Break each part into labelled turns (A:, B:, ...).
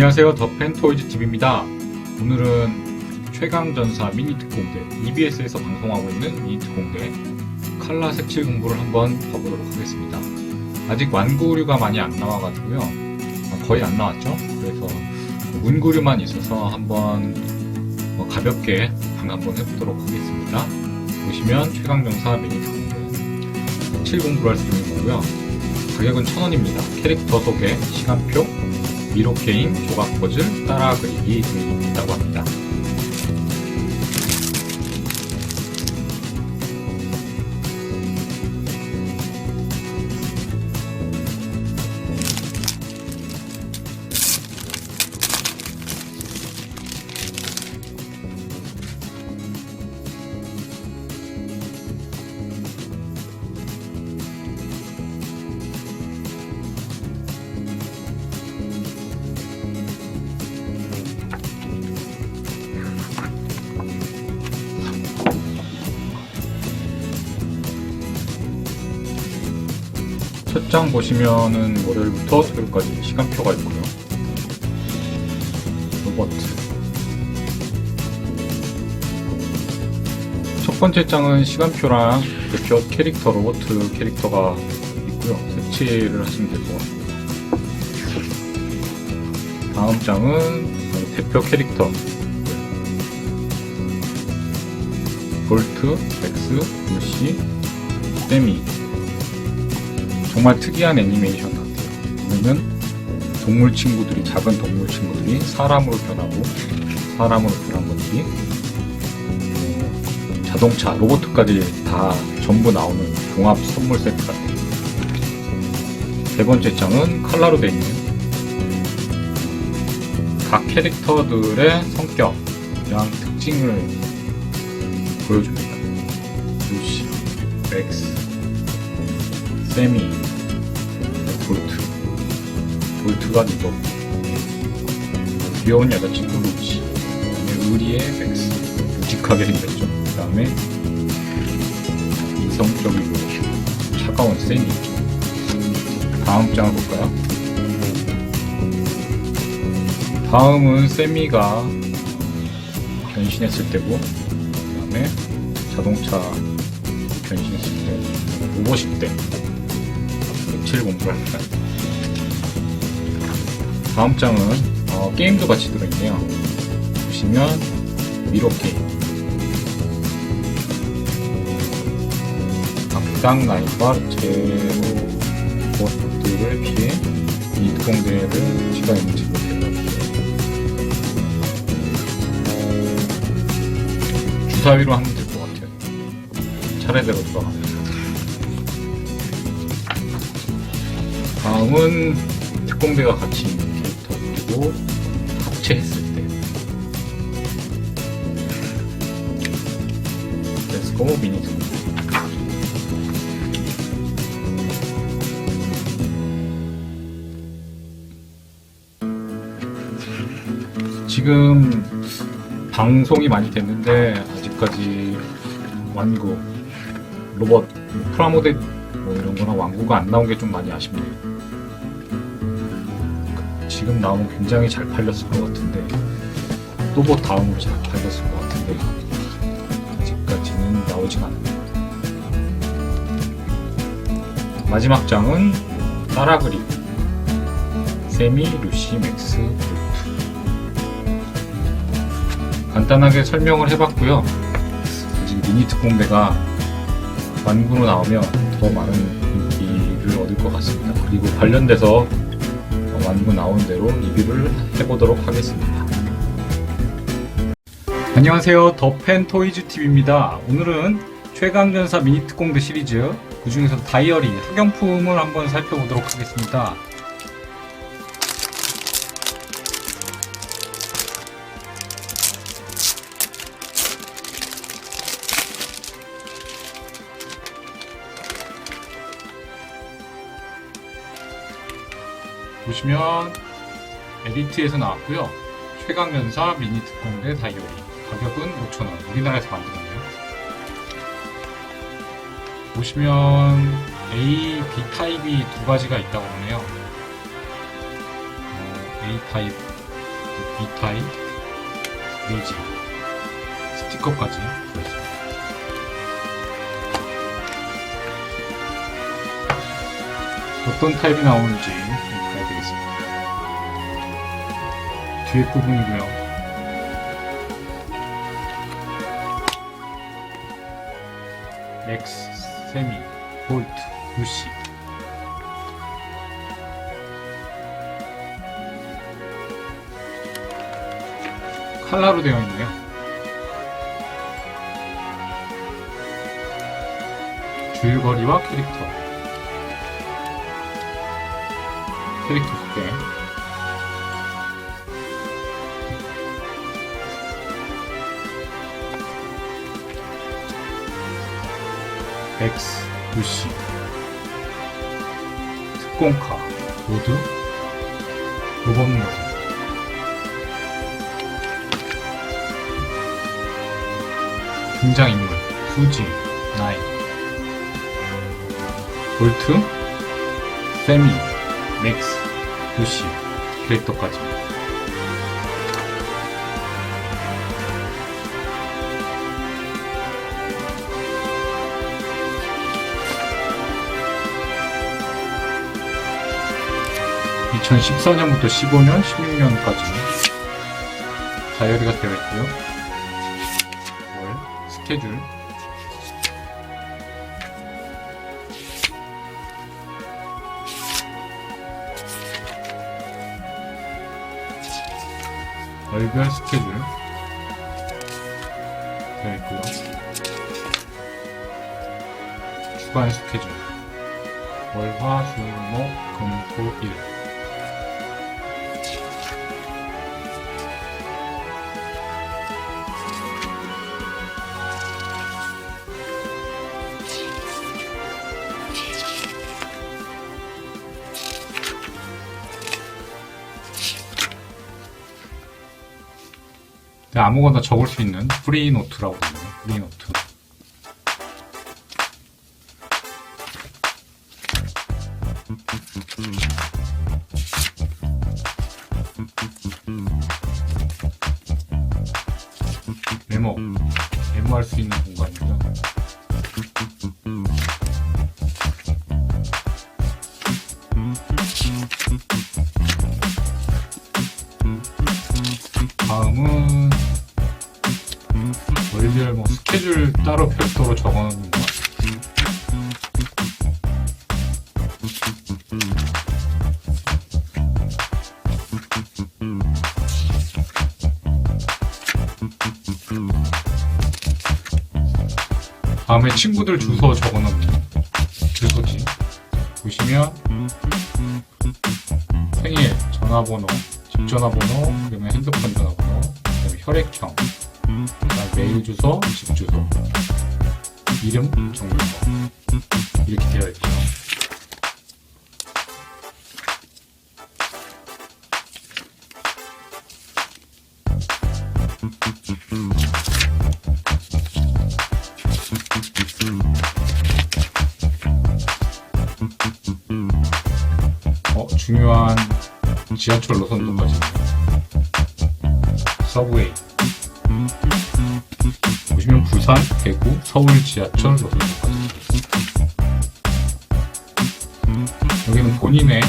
A: 안녕하세요. 더 펜토이즈 TV입니다. 오늘은 최강전사 미니특공대 EBS에서 방송하고 있는 미니특공대 칼라 색칠 공부를 한번 봐보도록 하겠습니다. 아직 완구류가 많이 안 나와가지고요. 어, 거의 안 나왔죠. 그래서 문구류만 있어서 한번 어, 가볍게 한번 해보도록 하겠습니다. 보시면 최강전사 미니특공대 색칠 공부를 할 수 있는 거고요. 가격은 1000원입니다. 캐릭터 소개, 시간표, 미로 게임, 조각 퍼즐, 따라 그리기 등이 있다고 합니다. 첫 장 보시면은 월요일부터 토요일까지 시간표가 있고요. 로버트. 첫 번째 장은 시간표랑 대표 캐릭터 로버트 캐릭터가 있고요. 색칠을 하시면 될 것 같아요. 다음 장은 대표 캐릭터. 볼트, 렉스, 루시, 세미, 정말 특이한 애니메이션 같아요. 보면은 동물 친구들이 작은 동물 친구들이 사람으로 변하고 사람으로 변한 것들이 어, 자동차 로봇까지 다 전부 나오는 종합 선물 세트 같아요. 세 번째 장은 칼라로 되어 있는 각 캐릭터들의 성격이랑 특징을 보여줍니다. 루시, 렉스, 세미, 볼트. 볼트가 누더. 귀여운 여자친구 루치. 의리의 맥스. 묵직하게 생겼죠. 그 다음에 이성적이고 차가운 세미. 다음 장을 볼까요? 다음은 세미가 변신했을 때고, 그 다음에 자동차 변신했을 때, 로봇일 때, 색칠 공부를 합니다. 다음 장은 어, 게임도 같이 들어있네요. 보시면 미로 게임, 악당 라이벌 제로 보트를 피해 이 특공대를 시간 있는 집으로 데려가주세요. 주사위로 하면 될 것 같아요. 차례대로 들어가면 다음은 특공대가 같이 있는 캐릭터 그리고 합체했을 때 렛츠고 미니 특공대 지금 방송이 많이 됐는데 아직까지 완구 로봇 프라모델 뭐 이런 거나 완구가 안 나온 게 좀 많이 아쉽네요. 지금 나오면 굉장히 잘 팔렸을 것 같은데 또뭐 다음으로 잘 팔렸을 것 같은데 아직까지는 나오지가 않네요. 마지막 장은 따라 그리기 세미, 루시, 맥스, 볼트 간단하게 설명을 해봤고요. 아직 미니 특공대가 완구로 나오면 더 많은 인기를 얻을 것 같습니다. 그리고 관련돼서 완구 나온 대로 리뷰를 해보도록 하겠습니다. 안녕하세요. 더펜 토이즈 TV입니다. 오늘은 최강전사 미니 특공대 시리즈 그 중에서 다이어리 학용품을 한번 살펴보도록 하겠습니다. 보시면 에디트에서 나왔고요. 최강연사 미니 특공대 다이어리 가격은 5,000원 우리나라에서 만들었네요. 보시면 A, B 타입이 두 가지가 있다고 하네요. 어, A 타입 이타이, 리지, 스티커까지 들어있습니다. 어떤 타입이 나오는지 뒤에 부분이고요. X, 세미, 볼트, 루시 칼라로 되어 있네요. 줄거리와 캐릭터 캐릭터 소개 X, 루시 특공카. 모두 로봇 모드 등장인물 수지, 나이. 볼트, 세미, 맥스, 루시 캐릭터까지 (2014년부터 15년) (16년까지) 다이어리가 되어 있고요. 월 스케줄. 월별 스케줄. 되어 있고요. 주간 스케줄. 월, 화, 수, 목, 금, 토, 일 아무거나 적을 수 있는 프리 노트라고 하네요. 프리 노트. 메모. 메모할 수 있는 공간이고요. 다음에 친구들 주소 적어놓는 주소지. 보시면 생일, 전화번호, 집 전화번호, 그러면 핸드폰 전화번호, 그다음에 혈액형, 그다음 메일 주소, 집 주소, 이름, 정보서 이렇게 되어 있죠. 지하철 노선도까지 서브웨이 보시면 부산, 대구, 서울 지하철 노선도까지 여기는 본인의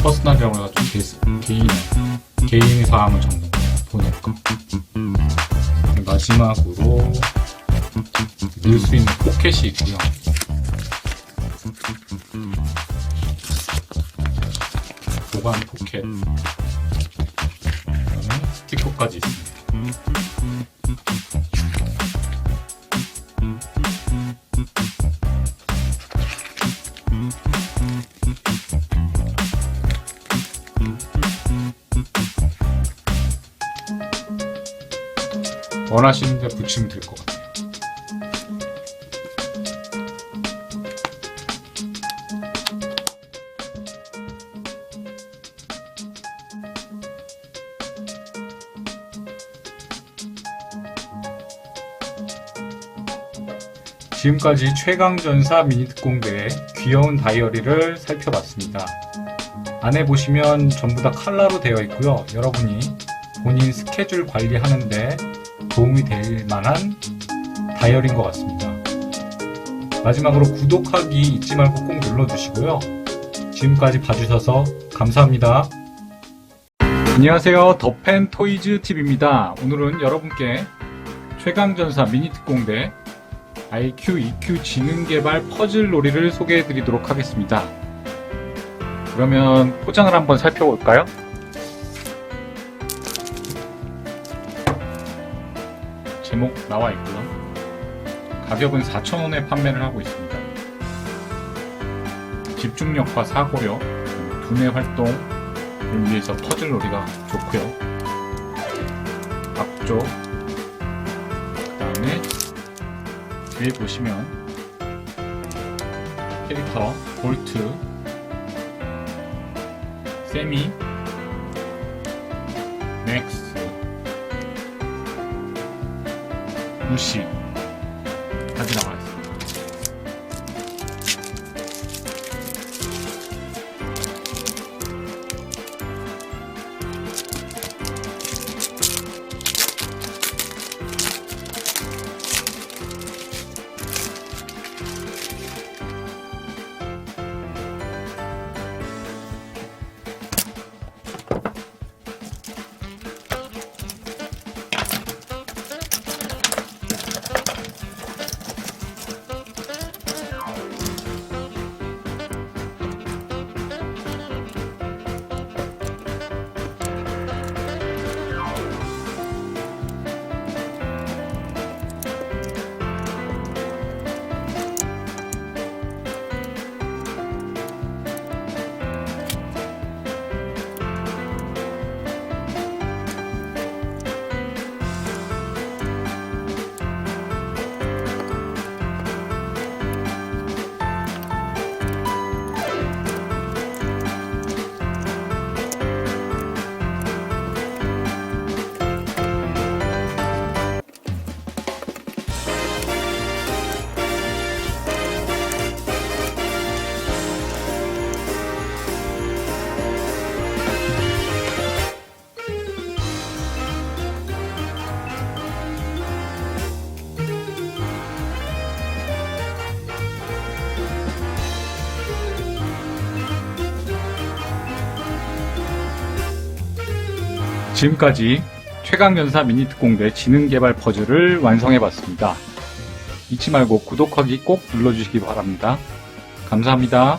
A: 퍼스널이라고 해가지고 개, 개인의 개인 사항을 적는 거. 마지막으로 넣을 수 있는 포켓이 있고요 그다음에 스티커까지. 원하시는 데 붙이면 될 것 같아요 지금까지 최강전사 미니특공대의 귀여운 다이어리를 살펴봤습니다. 안에 보시면 전부 다 칼라로 되어 있고요. 여러분이 본인 스케줄 관리하는데 도움이 될 만한 다이어리인 것 같습니다. 마지막으로 구독하기 잊지 말고 꼭 눌러주시고요. 지금까지 봐주셔서 감사합니다. 안녕하세요. 더펜 토이즈 TV입니다. 오늘은 여러분께 최강전사 미니특공대 IQ, EQ 지능개발 퍼즐 놀이를 소개해 드리도록 하겠습니다. 그러면 포장을 한번 살펴볼까요? 제목 나와 있고요. 가격은 4,000원에 판매를 하고 있습니다. 집중력과 사고력, 두뇌 활동을 위해서 퍼즐 놀이가 좋고요. 앞쪽, 뒤에 보시면 캐릭터, 볼트, 세미, 맥스, 무시 지금까지 최강연사 미니특공대 지능개발 퍼즐을 완성해봤습니다. 잊지 말고 구독하기 꼭 눌러주시기 바랍니다. 감사합니다.